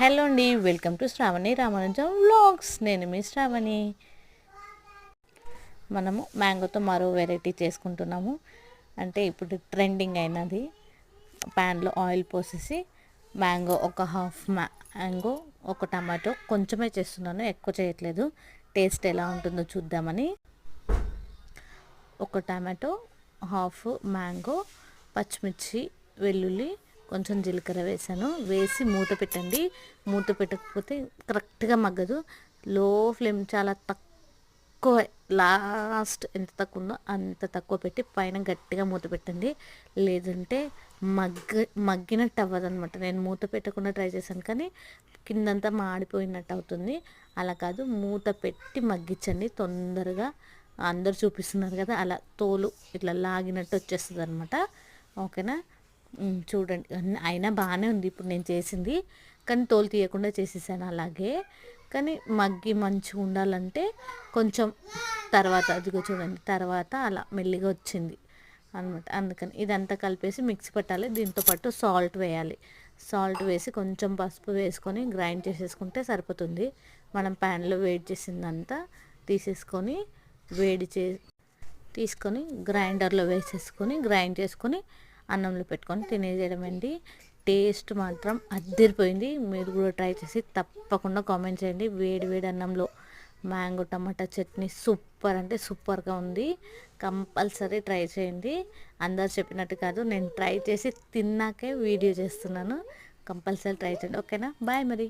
Hello అండి welcome to Shravani Ramanujam vlogs. నేను మీ శ్రావణి. మనము మ్యాంగోతో మరో వెరైటీ చేసుకుంటున్నాము. అంటే ఇప్పుడు ట్రెండింగ్ అయినది. ప్యాన్లో ఆయిల్ పోసేసి మ్యాంగో ఒక హాఫ్ మ్యాంగో ఒక టమాటో కొంచెమే చేస్తున్నాను ఎక్కువ చేయట్లేదు. టేస్ట్ ఎలా ఉంటుందో చూద్దామని. ఒక టమాటో హాఫ్ మ్యాంగో పచ్చిమిర్చి వెల్లుల్లి కొంచెం జీలకర్ర వేసాను. వేసి మూత పెట్టండి. మూత పెట్టకపోతే కరెక్ట్గా మగ్గదు. లో ఫ్లేమ్ చాలా తక్కువ లాస్ట్ ఎంత తక్కువ ఉందో అంత తక్కువ పెట్టి పైన గట్టిగా మూత పెట్టండి. లేదంటే మగ్గ మగ్గినట్టు అవ్వదు అనమాట నేను మూత పెట్టకుండా ట్రై చేశాను కానీ కిందంతా మాడిపోయినట్టు అవుతుంది. అలా కాదు మూత పెట్టి మగ్గించండి. తొందరగా అందరు చూపిస్తున్నారు కదా అలా తోలు ఇట్లా లాగినట్టు వచ్చేస్తుంది అనమాట ఓకేనా? చూడండి. అయినా బాగానే ఉంది. ఇప్పుడు నేను చేసింది. కానీ తోలు తీయకుండా చేసేసాను అలాగే. కానీ మగ్గి మంచిగా ఉండాలంటే కొంచెం తర్వాత అదిగో చూడండి. తర్వాత అలా మెల్లిగా వచ్చింది అనమాట అందుకని ఇదంతా కలిపేసి మిక్సీ పట్టాలి. దీంతో పాటు సాల్ట్ వేయాలి. సాల్ట్ వేసి కొంచెం పసుపు వేసుకొని గ్రైండ్ చేసేసుకుంటే సరిపోతుంది. మనం ప్యాన్లో వేడి చేసిందంతా తీసేసుకొని వేడి చే తీసుకొని గ్రైండర్లో వేసేసుకొని గ్రైండ్ చేసుకొని అన్నంలో పెట్టుకొని తినేసేయడం అండి టేస్ట్ మాత్రం అద్దరిపోయింది. మీరు కూడా ట్రై చేసి తప్పకుండా కామెంట్ చేయండి. వేడి వేడి అన్నంలో మ్యాంగో టమాటా చట్నీ సూపర్ అంటే సూపర్గా ఉంది. కంపల్సరీ ట్రై చేయండి. అందరు చెప్పినట్టు కాదు నేను ట్రై చేసి తిన్నాకే వీడియో చేస్తున్నాను. కంపల్సరీ ట్రై చేయండి. ఓకేనా? బాయ్ మరి.